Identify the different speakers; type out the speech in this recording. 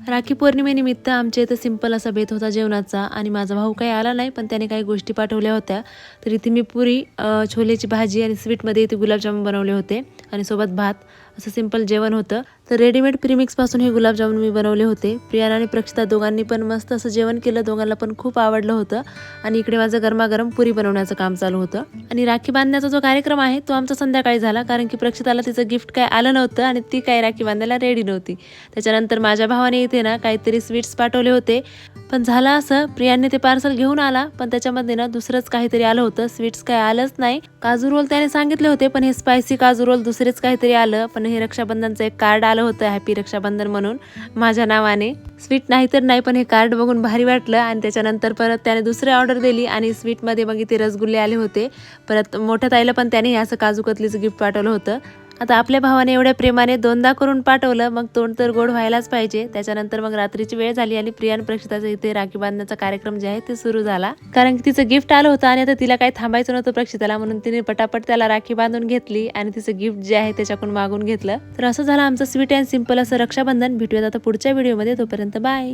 Speaker 1: राखी पौर्णिमेनिमित्त आमच्या इथं सिंपल असा बेत होता जेवणाचा आणि माझा भाऊ काही आला नाही पण त्याने काही गोष्टी पाठवल्या होत्या. तर इथे मी पुरी छोलेची भाजी आणि स्वीटमध्ये इथे गुलाबजामुन बनवले होते आणि सोबत भात. असं सिंपल जेवण होतं. तर रेडीमेड प्रीमिक्सपासून हे गुलाबजामुन मी बनवले होते. प्रियाना आणि प्रक्षिता दोघांनी पण मस्त असं जेवण केलं. दोघांना पण खूप आवडलं होतं. आणि इकडे माझं गरमागरम पुरी बनवण्याचं काम चालू होतं. आणि राखी बांधण्याचा जो कार्यक्रम आहे तो आमचा संध्याकाळी झाला. कारण की प्रक्षिताला तिचं गिफ्ट काय आलं नव्हतं आणि ती काय राखी बांधायला रेडी नव्हती. त्याच्यानंतर माझ्या भावाने इथे ना काहीतरी स्वीट्स पाठवले होते. पण झालं असं. प्रियाने ते पार्सल घेऊन आला पण त्याच्यामध्ये ना दुसरंच काहीतरी आलं होतं. स्वीट्स काय आलंच नाही. काजू रोल त्याने सांगितले होते पण हे स्पायसी काजू रोल दुसरेच काहीतरी आलं. पण हे रक्षाबंधनचं एक कार्ड आलं होतं हॅपी रक्षाबंधन म्हणून माझ्या नावाने. स्वीट नाही तर नाही पण हे कार्ड बघून भारी वाटलं. आणि त्याच्यानंतर परत त्याने दुसरी ऑर्डर दिली आणि स्वीटमध्ये मग इथे रसगुल्ले आले होते. परत मोठ्या ताईला पण त्याने हे असं काजू कतलीचं गिफ्ट पाठवलं होतं. आता आपल्या भावाने एवढ्या प्रेमाने दोनदा करून पाठवलं मग तोंड तर गोड व्हायलाच पाहिजे. त्याच्यानंतर मग रात्रीची वेळ झाली आणि प्रियान प्रक्षिताचा इथे राखी बांधण्याचा कार्यक्रम जे आहे ते सुरू झाला. कारण की तिचं गिफ्ट आलं होतं आणि आता तिला काही थांबायचं नव्हतं प्रक्षिताला म्हणून तिने पटापट त्याला राखी बांधून घेतली आणि तिचं गिफ्ट जे आहे त्याच्याकडून मागून घेतलं. तर असं झालं आमचं स्वीट अँड सिंपल असं रक्षाबंधन. भेटूयात आता पुढच्या व्हिडिओमध्ये. तोपर्यंत बाय.